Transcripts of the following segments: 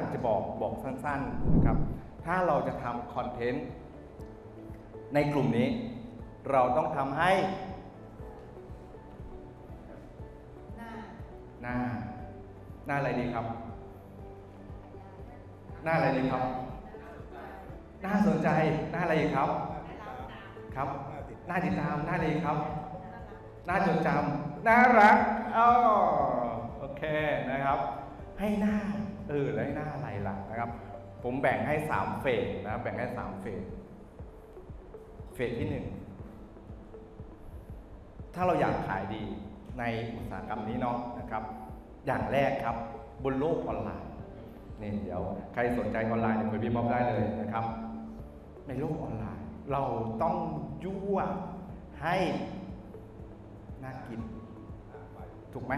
สิ่งที่ผมอยากจะบอกบอกสั้นๆนะครับถ้าเราจะทำคอนเทนต์ในกลุ่มนี้ เราต้องทำให้หน้าหน้าหน้าอะไรดีครับ หน้าอะไรดีครับน่าสนใจหน้าอะไรอีกครับ ครับ หน้าติดตามหน้าอะไรอีกครับน่าจดจำน่ารักอ๋อโอเคนะครับ ให้หน้า เออแล้วหน้าอะไรล่ะนะครับ ผมแบ่งให้สามเฟสนะครับแบ่งให้สามเฟสเฟสที่หนึ่งถ้าเราอยากขายดีในอุตสาหกรรมนี้เนาะนะครับ อย่างแรกครับบนโลกออนไลน์นี่เดี๋ยวใครสนใจออนไลน์เนี่ยคุยพี่บ๊อบได้เลยนะครับ ในโลกออนไลน์ เราต้องยั่วให้น่ากินถูกไหม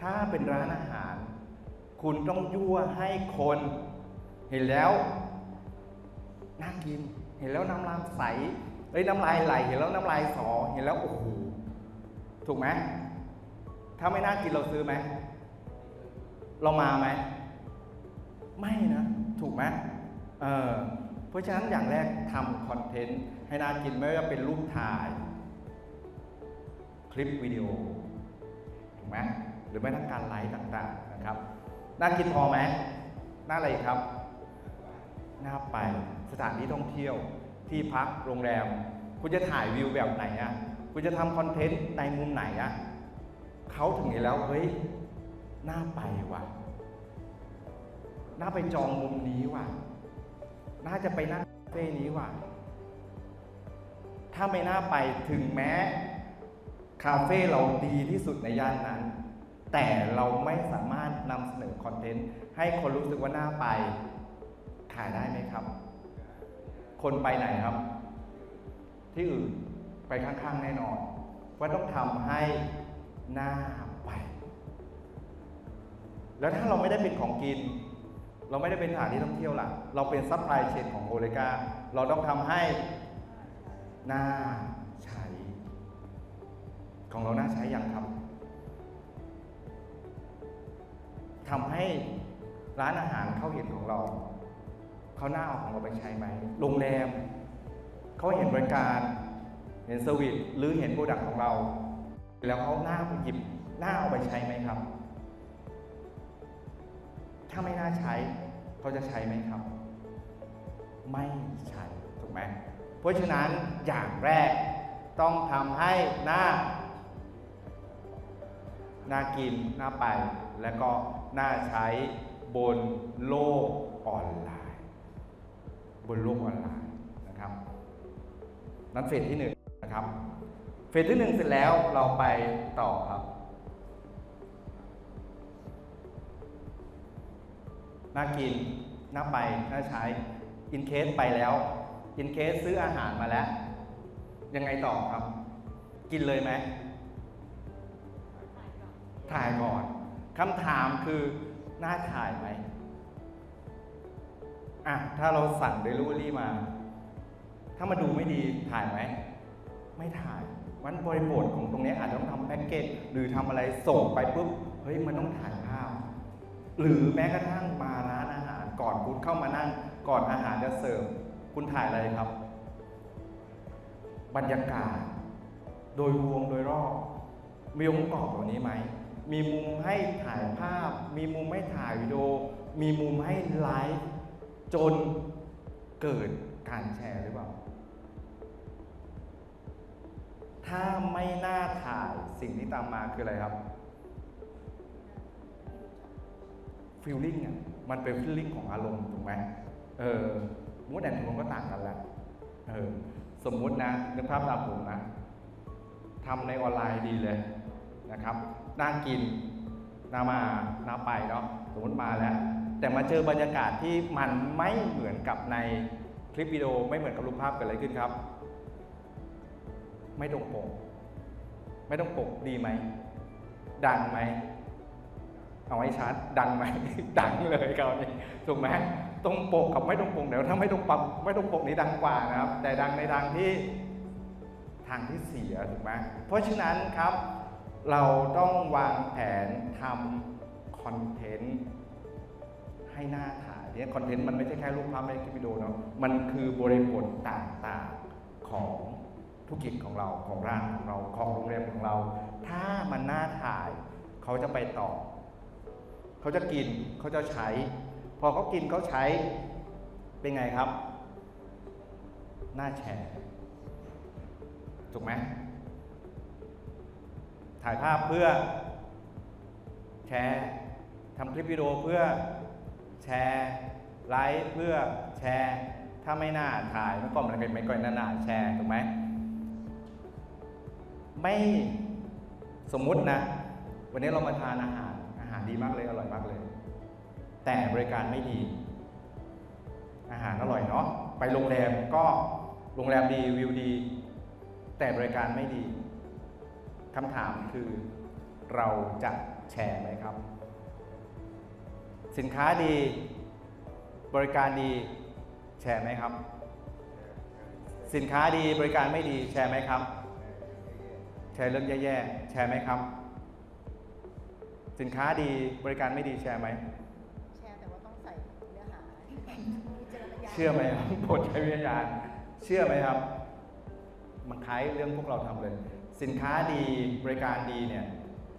ถ้าเป็นร้านอาหาร คุณต้องยั่วให้คนเห็นแล้วน่ากิน เห็นแล้วน้ำลายใสเอ้ยน้ำลายไหล เห็นแล้วน้ำลายสอ เห็นแล้วโอ้โหถูกไหมถ้าไม่น่ากินเราซื้อไหมเรามาไหมไม่นะ ถูกไหมเออเพราะฉะนั้นอย่างแรกทำคอนเทนต์ให้น่ากินไม่ว่าเป็นรูปถ่าย คลิปวิดีโอถูกไหมหรือไม่ทั้งการไลฟ์ต่าง ๆ นะครับ น่ากินพอไหมน่าอะไรครับน่าไปสถานที่ท่องเที่ยวที่พักโรงแรม คุณจะถ่ายวิวแบบไหนอะคุณจะทำคอนเทนต์ในมุมไหนอะเขาถึงเห็นแล้วเฮ้ยน่าไปว่ะน่าไปจองมุมนี้ว่ะน่าจะไปนั่งคาเฟ่นี้ว่ะถ้าไม่น่าไปถึงแม้ คาเฟ่เราดีที่สุดในย่านนั้น แต่เราไม่สามารถนำเสนอคอนเทนต์ให้คนรู้สึกว่าน่าไปขายได้ไหมครับ คนไปไหนครับ ที่อื่นไปข้างๆแน่นอน ว่าต้องทำให้หน้าไป แล้วถ้าเราไม่ได้เป็นของกิน เราไม่ได้เป็นสถานที่ท่องเที่ยวล่ะ เราเป็นซัพพลายเชนของโอเลกาเราต้องทำให้หน้าใช้ ของเราน่าใช้อย่างครับ ทำให้ร้านอาหารเขาเห็นของเราเขาหน้าเอาของเราไปใช้ไหมโรงแรมเขาเห็นบริการเห็นเซอร์วิสหรือเห็นโปรดักต์ของเรา แล้วเขาหน้าไปหยิบหน้าเอาไปใช้ไหมครับ ถ้าไม่น่าใช้เขาจะใช้ไหมครับ ไม่ใช้ถูกไหมเพราะฉะนั้นอย่างแรกต้องทำให้หน้าน่ากินน่าไปและก็ น่าใช้บนโลกออนไลน์ บนโลกออนไลน์นะครับ นั้นเฟสที่หนึ่งนะครับ เฟสที่หนึ่งเสร็จแล้วเราไปต่อครับ น่ากิน น่าไป น่าใช้ อินเคสไปแล้ว อินเคสซื้ออาหารมาแล้ว ยังไงต่อครับ กินเลยไหมถ่ายก่อน คำถามคือน่าถ่ายไหมอะถ้าเราสั่งเดลิเวอรี่มา ถ้ามาดูไม่ดีถ่ายไหม ไม่ถ่ายวันบริบทของตรงนี้อาจจะต้องทำแพ็กเกจหรือทำอะไรส่งไปปุ๊บเฮ้ยมันต้องถ่ายภาพ หรือแม้กระทั่งมาร้านอาหารก่อนคุณเข้ามานั่ง ก่อนอาหารจะเสิร์ฟคุณถ่ายอะไรครับ บรรยากาศ โดยรวมโดยรอบมีองค์ประกอบเหล่านี้ไหม มีมุมให้ถ่ายภาพ มีมุมให้ถ่ายวิดีโอ มีมุมให้ไลฟ์จนเกิดการแชร์หรือเปล่า ถ้าไม่น่าถ่ายสิ่งที่ตามมาคืออะไรครับฟีลลิ่งอะมันเป็นฟีลลิ่งของอารมณ์ถูกไหมเออมูดแอนโทนก็ต่างกันแหละเออสมมุตินะนึกภาพตามผมนะทำในออนไลน์ดีเลยนะครับ น่ากินน่ามาน่าไปเนาะสมมติมาแล้ว แต่มาเจอบรรยากาศที่มันไม่เหมือนกับในคลิปวิดีโอไม่เหมือนกับรูปภาพเกิดอะไรขึ้นครับ ไม่ตรงปก ไม่ตรงปกดีไหม ดังไหมเอาให้ชัดดังไหม ดังเลยคราวนี้ถูกไหมตรงปกกับไม่ตรงปกเดี๋ยวถ้าไม่ตรงปกไม่ตรงปกนี้ดังกว่านะครับ แต่ดังในทางที่ทางที่เสียถูกไหมเพราะฉะนั้นครับ เราต้องวางแผนทำคอนเทนต์ให้หน้าถ่ายเนี่ยคอนเทนต์มันไม่ใช่แค่รูปภาพไม่ใช่คลิปวิดีโอเนาะมันคือบริบทต่างๆของธุรกิจของเราของร้านของเราของโรงแรมของเรา ถ้ามันน่าถ่าย เขาจะไปต่อ เขาจะกินเขาจะใช้ พอเขากินเขาใช้เป็นไงครับ หน่าแชร์ถูกไหม ถ่ายภาพเพื่อแชร์ทำคลิปวิดีโอเพื่อแชร์ไลฟ์เพื่อแชร์ถ้าไม่น่าถ่ายมันก็มันเป็นไม่ก่อยน่าแชร์ถูกไหมไม่สมมุตินะ วันนี้เรามาทานอาหารอาหารดีมากเลยอร่อยมากเลย แต่บริการไม่ดี อาหารอร่อยเนาะไปโรงแรมก็โรงแรมดีวิวดี แต่บริการไม่ดี คำถามคือเราจะแชร์ไหมครับ สินค้าดี บริการดีแชร์ไหมครับ สินค้าดีบริการไม่ดีแชร์ไหมครับ แชร์เรื่องแย่ๆแชร์ไหมครับ สินค้าดีบริการไม่ดีแชร์ไหมแชร์แต่ว่าต้องใส่เนื้อหาที่แบบวิจารณญาณเชื่อไหมครับโปรดใช้วิทยาณเชื่อไหมครับ มันคล้ายเรื่องพวกเราทำเลย สินค้าดีบริการดีเนี่ย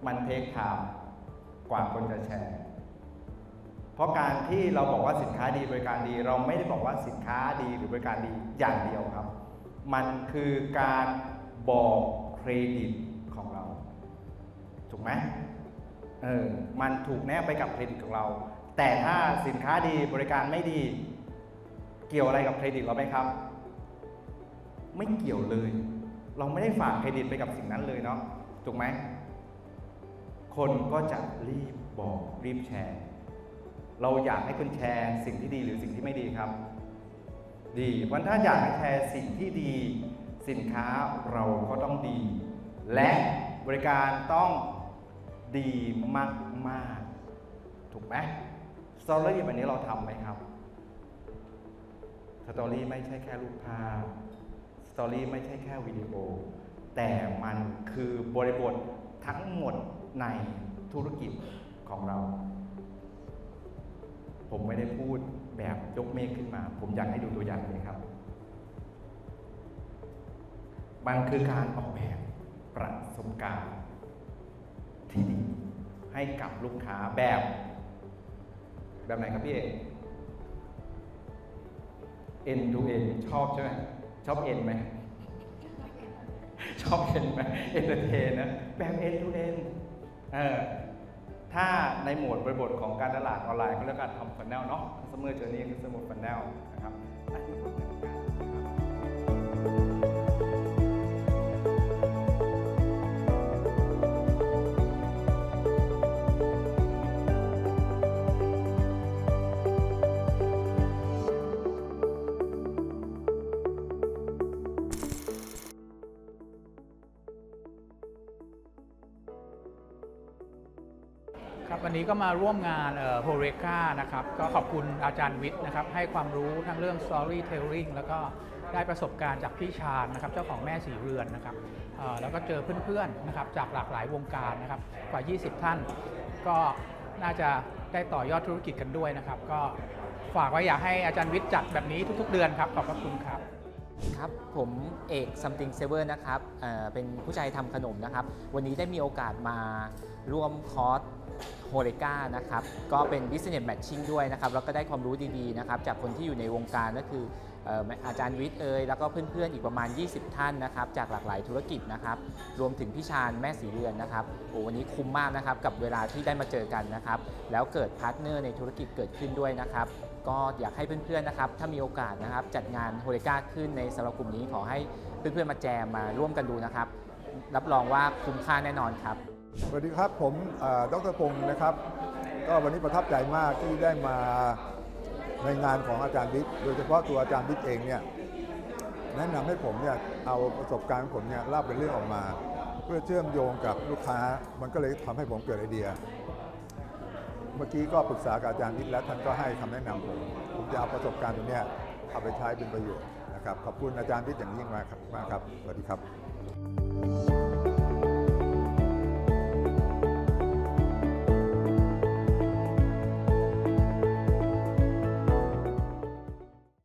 มันเทคไทม์กว่าคนจะแชร์ เพราะการที่เราบอกว่าสินค้าดีบริการดี เราไม่ได้บอกว่าสินค้าดีหรือบริการดีอย่างเดียวครับ มันคือการบอกเครดิตของเรา ถูกไหมเออมันถูกแนบไปกับเครดิตของเรา แต่ถ้าสินค้าดีบริการไม่ดี เกี่ยวอะไรกับเครดิตเราไหมครับ ไม่เกี่ยวเลย เราไม่ได้ฝากเครดิตไปกับสิ่งนั้นเลยเนาะถูกไหมคนก็จะรีบบอกรีบแชร์ เราอยากให้คุณแชร์สิ่งที่ดีหรือสิ่งที่ไม่ดีครับ ดีเพราะถ้าอยากให้แชร์สิ่งที่ดี สินค้าเราก็ต้องดี และบริการต้องดีมากๆถูกไหมสตอรี่แบบนี้เราทำไหมครับสตอรี่ไม่ใช่แค่รูปภาพ ตอรี่ไม่ใช่แค่วิดีโอ แต่มันคือบริบททั้งหมดในธุรกิจของเรา ผมไม่ได้พูดแบบยกเมฆขึ้นมา ผมอยากให้ดูตัวอย่างนี้ครับ มันคือการออกแบบประสบการณ์ที่ดีให้กับลูกค้าแบบ แบบไหนครับพี่เอก end to end ชอบใช่ไหม ชอบ end ไหมชอบ end ไหม entertain นะแบบ end to end เออถ้าในโหมดบริบทของการตลาดออนไลน์ก็เรียกการทำฟันแนลเนาะ customer journey คือสมุดฟัน ครับวันนี้ก็มาร่วมงานโฮเรกานะครับก็ขอบคุณอาจารย์วิทย์นะครับให้ความรู้ทั้งเรื่อง storytelling แล้วก็ได้ประสบการณ์จากพี่ชาญนะครับเจ้าของแม่สีเรือนนะครับแล้วก็เจอเพื่อนๆนะครับจากหลากหลายวงการนะครับกว่า 20 ท่าน ก็น่าจะได้ต่อยอดธุรกิจกันด้วยนะครับ ก็ฝากไว้อยากให้อาจารย์วิทย์จัดแบบนี้ทุก ๆ เดือนครับขอบพระคุณครับ ครับผมเอก something saver นะครับเเป็นผู้ชายทำขนมนะครับ วันนี้ได้มีโอกาสมาร่วมคอร์สโฮเ c กานะครับ ก็เป็น business matching ด้วยนะครับ แล้วก็ได้ความรู้ดีๆนะครับ จากคนที่อยู่ในวงการก็คือเอ่ออาจารย์วิทย์เอยแล้วก็เพื่อนๆอีกประมาณ 20 ท่านนะครับ จากหลากหลายธุรกิจนะครับ รวมถึงพี่ชาญแม่สีเรือนนะครับโอ้วันนี้คุ้มมากนะครับ กับเวลาที่ได้มาเจอกันนะครับ แล้วเกิดพาร์ทเนอร์ในธุรกิจเกิดขึ้นด้วยนะครับ ก็อยากให้เพื่อนๆนะครับถ้ามีโอกาสนะครับจัดงานโฮเ c กาขึ้นในสำหรับกลุ่มนี้ขอให้เพื่อนๆมาแจมมาร่วมกันดูนะครับ รับรองว่าคุ้มค่าแน่นอนครับ สวัสดีครับผมเอ่อดรพงศ์นะครับ ก็วันนี้ประทับใจมากที่ได้มาในงานของอาจารย์บิ๊กโดยเฉพาะตัวอาจารย์บิ๊กเองเนี่ยแนะนำให้ผมเนี่ยเอาประสบการณ์ของผมเนี่ยเล่าเป็นเรื่องออกมา เพื่อเชื่อมโยงกับลูกค้ามันก็เลยทำให้ผมเกิดไอเดีย เมื่อกี้ก็ปรึกษากับอาจารย์นิดแล้วท่านก็ให้คำแนะนำผมผมจะเอาประสบการณ์ตรงนี้เอาไปใช้เป็นประโยชน์นะครับ ขอบคุณอาจารย์นิดอย่างยิ่งมากครับมากครับสวัสดีครับ